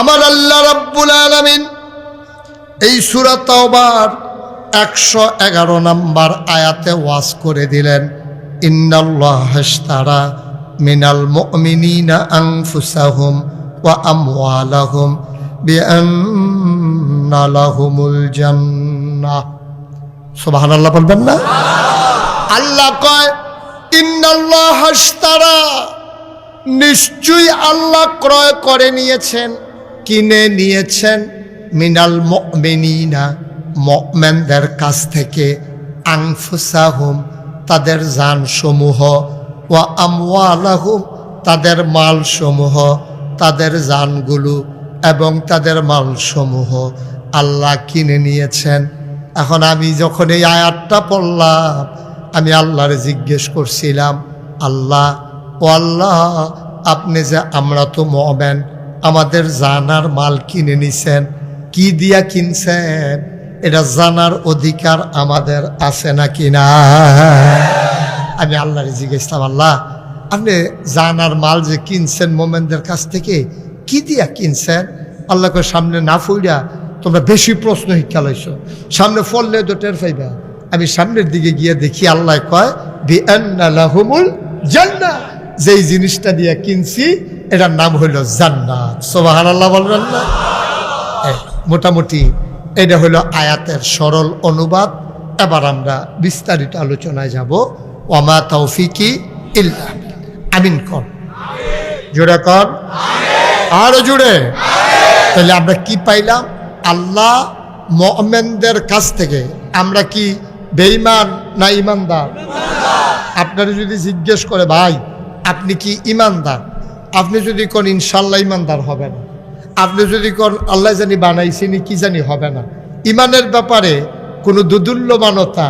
আমার আল্লাহ রাব্বুল আলামিন এই সূরা একশো এগারো নম্বর আয়াতে ওয়াজ করে দিলেন, ইন্নাল্লাহ হাশতারা মিনাল মুমিনিনা আনফুসাহুম ওয়া আমওয়ালাহুম বিআন্না লাহুমুল জান্নাহ। সুবহানাল্লাহ বলবেন না? আল্লাহ কয়, ইন্নাল্লাহ হাশতারা নিশ্চয়ই আল্লাহ ক্রয় করে নিয়েছেন। কিনে নিয়েছেন মিনাল মিনা মমেনদের কাছ থেকে আংফুসাহুম তাদের জানসমূহ ও আমওয়ালাহুম, তাদের মালসমূহ, তাদের জানগুলো এবং তাদের মালসমূহ আল্লাহ কিনে নিয়েছেন। এখন আমি যখন এই আয়াতটা পড়লাম, আমি আল্লাহরে জিজ্ঞেস করছিলাম, আল্লাহ, ও আল্লাহ, আপনি যে আমরা তো মবেন আমাদের জানার মাল কিনে নিছেন, কি দিয়া কিনছেন? এটা জানার অধিকার আমাদের আছে নাকি না? আমি আল্লাহর জিজ্ঞেসলাম আল্লাহ, আপনি জানার মাল যে কিনছেন মোমেনদের কাছ থেকে, কি দিয়া কিনছেন? আল্লাহকে সামনে না ফুইরা তোমরা বেশি প্রশ্ন শিক্ষা লাইছ। সামনে ফললে তো টের পাইবা। আমি সামনের দিকে গিয়ে দেখি আল্লাহ কয় বিআনালাহুমুল জান্নাহ। যেই জিনিসটা দিয়ে কিনছি, এটার নাম হইল জান্নাত। সোবাহান আল্লাহ বলবেন না? মোটামুটি এটা হলো আয়াতের সরল অনুবাদ। এবার আমরা বিস্তারিত আলোচনায় যাব। ওমা তৌফিকি ইল্লা আমিন কর। জোরে কর। আরও জুড়ে তাহলে আমরা কি পাইলাম? আল্লাহ মমেনদের কাছ থেকে আমরা কি বেঈমান না ইমানদার আপনারা যদি জিজ্ঞেস করে, ভাই আপনি কি ইমানদার? আপনি যদি কোন ইনশাল্লাহ ইমানদার হবে না আপনি যদি কোন আল্লাহ জানি বানাইছেনি কি জানি হবে না। ইমানের ব্যাপারে কোনো দুদুল্যমানতা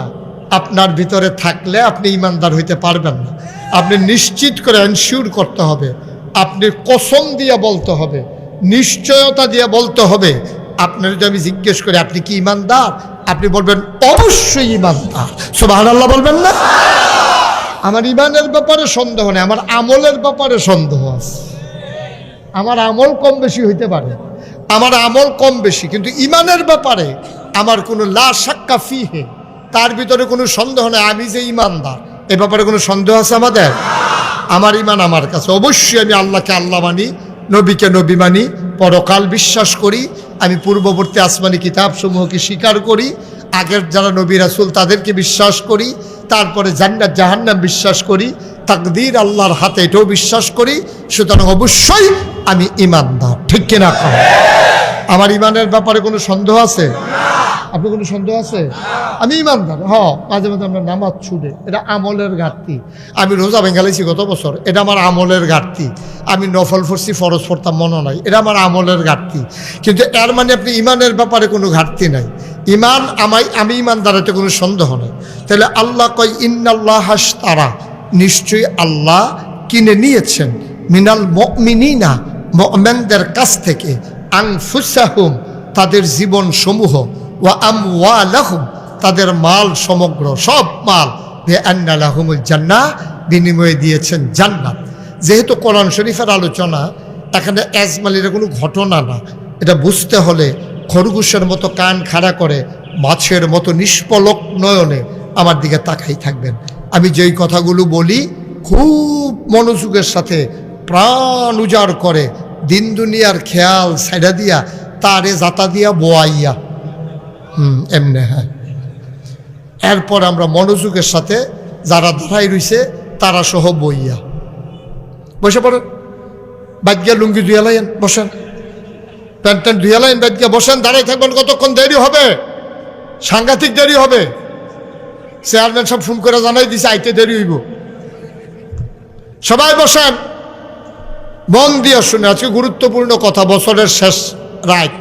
আপনার ভিতরে থাকলে আপনি ইমানদার হইতে পারবেন না। আপনি নিশ্চিত করে এনশিওর করতে হবে। আপনি কসম দিয়ে বলতে হবে, নিশ্চয়তা দিয়ে বলতে হবে। আপনার যদি আমি জিজ্ঞেস করি, আপনি কি ইমানদার? আপনি বলবেন, অবশ্যই ইমানদার। সোবাহ আল্লাহ বলবেন না? আমার ইমানের ব্যাপারে সন্দেহ নেই, আমার আমলের ব্যাপারে সন্দেহ আছে। আমার আমল কম বেশি হইতে পারে। আমার আমল কম বেশি, কিন্তু ইমানের ব্যাপারে আমার কোনো লা সাক্কা ফিহে, তার ভিতরে কোনো সন্দেহ নেই, আমি যে ইমানদার, এ ব্যাপারে কোনো সন্দেহ আছে আমাদের? আমার ইমান আমার কাছে। অবশ্যই আমি আল্লাহকে আল্লাহ মানি, নবীকে নবী মানি, পরকাল বিশ্বাস করি, আমি পূর্ববর্তী আসমানি কিতাবসমূহকে স্বীকার করি আগের যারা নবী রাসুল, তাদেরকে বিশ্বাস করি, তারপরে জান্নাত, জাহান্নাম বিশ্বাস করি, তাকদির আল্লাহর হাতে এটাও বিশ্বাস করি, সুতরাং অবশ্যই আমি ইমানদার ঠিক কিনা আমার ইমানের ব্যাপারে কোনো সন্দেহ আছে? আপনি কোনো সন্দেহ আছে? আমি ইমানদার হ, মাঝে মাঝে আমরা নামাজ ছুটে এটা আমলের ঘাটতি। আমি রোজা বেঙ্গালাইছি গত বছর, এটা আমার আমলের ঘাটতি। আমি নফল ফরসি ফরজ পড়তাম, মনে নাই, এটা আমার আমলের ঘাটতি। কিন্তু এর মানে আপনি ইমানের ব্যাপারে কোনো ঘাটতি নাই। ইমান আমাই আমি ইমানদার এতে কোনো সন্দেহ নেই। তাহলে আল্লাহ কয়, ইন্নাল্লাহ তারা নিশ্চয়ই আল্লাহ কিনে নিয়েছেন। মিনাল মিনা মমেনদের কাছ থেকে। আংফুসাহুম তাদের জীবন সমূহ ও আমওয়ালাহুম, তাদের মাল সমগ্র, সব মাল। বে আন্নালাহুমুল জান্না, বিনিময়ে দিয়েছেন জান্নাত। যেহেতু কোরআন শরীফের আলোচনা, এখানে এজমালির কোনো ঘটনা না। এটা বুঝতে হলে খরগোশের মতো কান খাড়া করে, মাছের মতো নিষ্পলক নয়নে আমার দিকে তাকাই থাকবেন। আমি যেই কথাগুলো বলি, খুব মনোযোগের সাথে প্রাণ উজাড় করে, দিন দুনিয়ার খেয়াল সাইডা দিয়া, তারে জাতা দিয়া বোয়াইয়া। হুম, এমনি হ্যাঁ। এরপর আমরা মনোযোগের সাথে, যারা দাঁড়াই রইছে, তারা সহ বইয়া। বসে পড়েন। বাদ্যা লুঙ্গি ধুয়ে লাইন বসেন। প্যান্ট ট্যান্ট ধুয়ে লাইন বসেন দাঁড়াই থাকবেন, কতক্ষণ দেরি হবে? সাংঘাতিক দেরি হবে। চেয়ারম্যান সব ফোন করে জানাই দিছে, আইতে দেরি হইব। সবাই বসেন। মন দিয়ে শুনে, আজকে গুরুত্বপূর্ণ কথা, বছরের শেষ রাত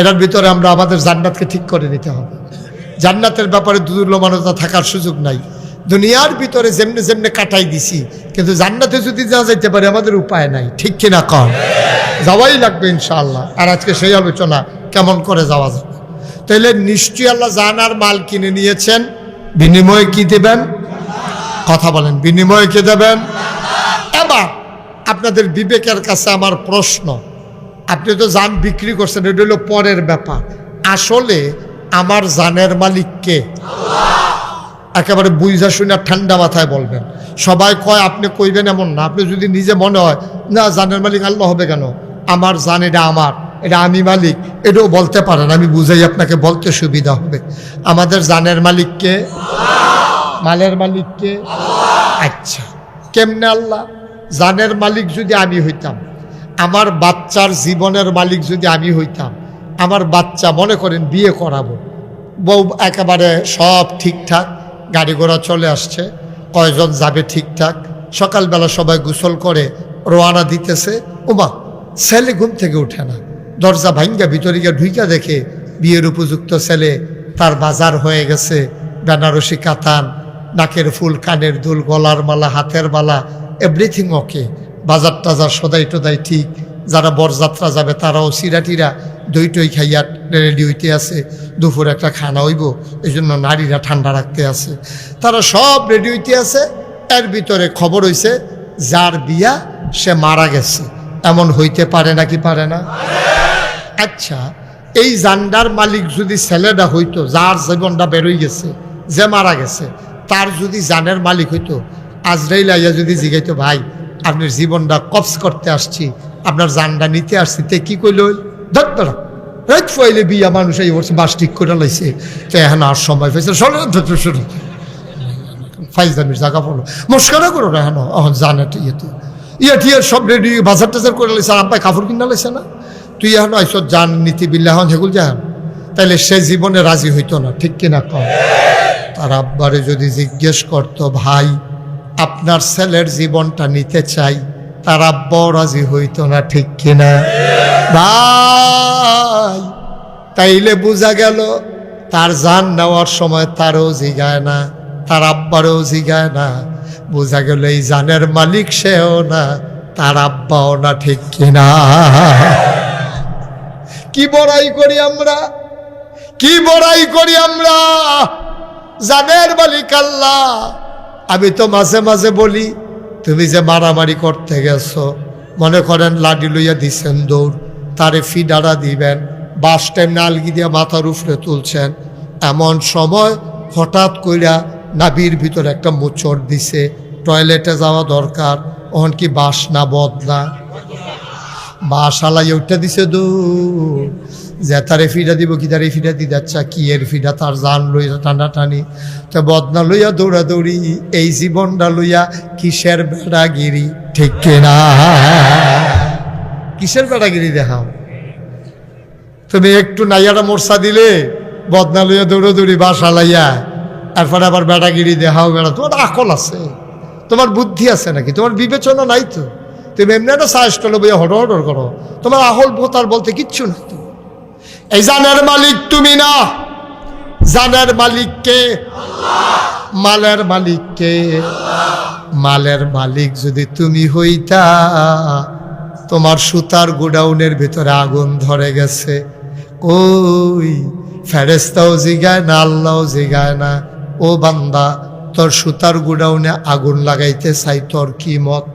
এটার ভিতরে আমরা আমাদের জান্নাতকে ঠিক করে নিতে হবে। জান্নাতের ব্যাপারে দুর্লমানতা থাকার সুযোগ নাই। দুনিয়ার ভিতরে যেমনি যেমনি কাটাই দিছি, কিন্তু জান্নাতে যদি যা যাইতে পারে, আমাদের উপায় নাই। ঠিক কিনা কম যাওয়াই লাগবে ইনশাআল্লাহ। আর আজকে সেই আলোচনা কেমন করে যাওয়া যাবে? তাহলে নিশ্চয়ই আল্লাহ জানার মাল কিনে নিয়েছেন। বিনিময়ে কি দেবেন? কথা বলেন, বিনিময়ে কি দেবেন? এবার আপনাদের বিবেকের কাছে আমার প্রশ্ন। আপনি তো জান বিক্রি করছেন, এটা হলো পরের ব্যাপার। আসলে আমার জানের মালিক কে? একেবারে বুঝা শুনে ঠান্ডা মাথায় বলবেন। সবাই কয়, আপনি কইবেন এমন না। আপনি যদি নিজে মনে হয়, না, জানের মালিক আল্লাহ হবে কেন? আমার জান এটা আমার এটা আমি মালিক এটাও বলতে পারেন আমি বুঝাই আপনাকে বলতে সুবিধা হবে। আমাদের জানের মালিককে মালের মালিককে আচ্ছা কেমনে আল্লাহ? জানের মালিক যদি আমি হইতাম আমার বাচ্চার জীবনের মালিক যদি আমি হইতাম আমার বাচ্চা মনে করেন বিয়ে করাবো বউ একেবারে সব ঠিকঠাক গাড়ি ঘোড়া চলে আসছে কয়জন যাবে ঠিকঠাক সকালবেলা সবাই গোসল করে রোয়ানা দিতেছে ওমা ছেলে ঘুম থেকে উঠে না। দরজা ভাঙ্গা ভিতরে গিয়ে ঢুইকা দেখে বিয়ের উপযুক্ত ছেলে তার বাজার হয়ে গেছে। বেনারসি কাতান, নাকের ফুল, কানের দুল, গলার মালা, হাতের মালা এভরিথিং ওকে বাজার টাজার সদাই টদাই ঠিক। যারা বরযাত্রা যাবে তারাও সিরাটিরা দই টই খাইয়া রেডি হইতে আছে। দুপুর একটা খানা হইব এই জন্য নারীরা ঠান্ডা রাখতে আছে। তারা সব রেডি হইতে আছে। এর ভিতরে খবর হইছে, যার বিয়া সে মারা গেছে। এমন হইতে পারে নাকি পারে না? আচ্ছা এই জান্ডার মালিক যদি ছেলেটা হইতো, যার জীবনটা বেরোই গেছে, যে মারা গেছে, তার যদি জানের মালিক হইতো, আজরাইল আইয়া যদি জিগাইতো, ভাই, আপনার জীবনটা কপস করতে আসছি, আপনার জানটা নিতে আসছি, তে কি কইল ধর রাত ফইলে বিয়া মানুষ এই বছর বাস ঠিক করে লাইছে, তো এখন আর সময় পেয়েছে শোনো ফাইজদামির জায়গা পড়ল মস্কারা করো না এখন এখন জানে তো ইয়েতে। ইয়ে টিয়ে সব রেডি বাজার টাজার করে লাইছে। আর আব্বাই কাপড় কিনা লাইছে না। তুই এখন আইস জান নীতি বিল্লা এখন হেগুল যান তাইলে সে জীবনে রাজি হইতো না, ঠিক কিনা কম তার আব্বারে যদি জিজ্ঞেস করতো, ভাই, আপনার ছেলের জীবনটা নিতে চাই, তার আব্বাও রাজি হইতো না, ঠিক কিনা? ভাই, তাইলে বোঝা গেল, তার জান নেওয়ার সময় তারও জিগায় না, তার আব্বারও জিগায় না। বোঝা গেল এই জানের মালিক সেও না, তার আব্বাও না, ঠিক কিনা? কি বড়াই করি আমরা? কি বড়াই করি আমরা? জানের মালিক আল্লাহ। আমি তো মাঝে মাঝে বলি, তুমি যে মারামারি করতে গেছো, মনে করেন লাডি লইয়া দিছেন দৌড়, তারে ফিডারা দিবেন, বাস টাইম নালগি দিয়ে মাথার উপরে তুলছেন। এমন সময় হঠাৎ কইরা নাবির ভিতরে একটা মোচড় দিছে, টয়লেটে যাওয়া দরকার ওহন কি বাস না বদনা বাস আলাই উঠতে দিছে দৌড় যে তারে ফিরা দিব, কি তারে ফিরা দি যাচ্ছা কি এর ফিরা তার জান লইয়া টানা টানি তো বদনা লইয়া দৌড়া দৌড়ি এই জীবনটা লইয়া কিসের বেড়াগিরি? ঠিক কিনা? কিসের বেড়াগিরি দেখাও তুমি একটু নাইয়াটা মোরসা দিলে? বদনা লইয়া দৌড়াদৌড়ি বাসা লাইয়া তারপরে আবার বেড়াগিরি দেহাও বেড়া, তোমার আকল আছে, তোমার বুদ্ধি আছে নাকি? তোমার বিবেচনা নাই তো। তুমি এমনি একটা সাহস করল বইয়া হড় হড় করো। তোমার আহল ভোতার বলতে কিচ্ছু নাই তো। এই জানের মালিক তুমি না। জানের মালিককে মালের মালিককে মালের মালিক যদি তুমি হইতা, তোমার সুতার গোডাউনের ভিতরে আগুন ধরে গেছে। ওই ফেরেস্তাও জিগায় না, আল্লাহও জিগায় না। ও বান্দা, তোর সুতার গোডাউনে আগুন লাগাইতে চাই তোর কি মত?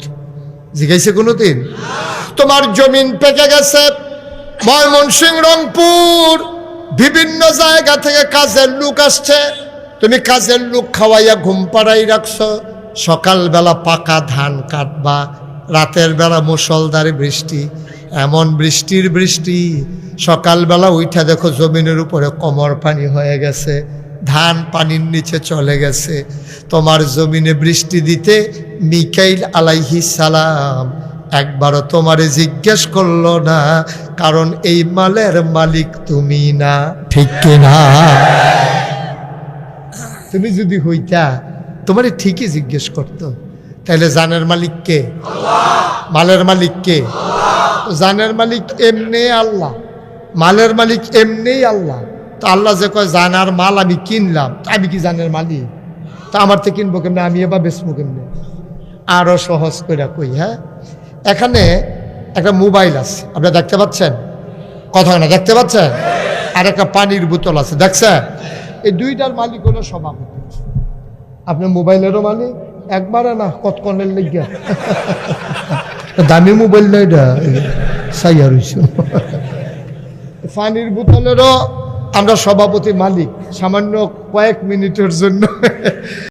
জিগাইছে কোনোদিন? তোমার জমিন পেকে গেছে। ময়মনসিং রংপুর। বিভিন্ন জায়গা থেকে কাজের লোক আসছে। তুমি কাজের লোক খাওয়াইয়া ঘুম পাড়াই রাখছো। সকালবেলা পাকা ধান কাটবা। রাতের বেলা মুসলধারে বৃষ্টি। এমন বৃষ্টির বৃষ্টি। সকালবেলা উঠা দেখো জমিনের উপরে কমর পানি হয়ে গেছে। ধান পানির নিচে চলে গেছে। তোমার জমিনে বৃষ্টি দিতে মিকাইল আলাইহি সালাম একবারও তোমারে জিজ্ঞেস করল না কারণ এই মালের মালিক তুমি না। ঠিক না? তুমি যদি হইতা তোমারে ঠিকই জিজ্ঞেস করতো তাহলে জানের মালিক কে? মালের মালিক কে? জানের মালিক এমনি আল্লাহ মালের মালিক এমনি আল্লাহ। তো আল্লাহ যে কয় জানার মাল আমি কিনলাম। আমি কি জানের মালিক? তা আমার তো কিনবো কেমনে? আমি এবার বেচবো কেমনে? আরও সহজ করে কই হ্যাঁ? এখানে একটা মোবাইল আছে। আপনারা দেখতে পাচ্ছেন? কথা না, দেখতে পাচ্ছেন? আর একটা পানির বোতল আছে, দেখছেন? এই দুইটার মালিক হলো সভাপতি। আপনার মোবাইলেরও মালিক? একবারে না কতক্ষণের লেগে দামি মোবাইল না এটা? সাইয়া রইছ। পানির বোতলেরও আমরা সভাপতি মালিক সামান্য কয়েক মিনিটের জন্য।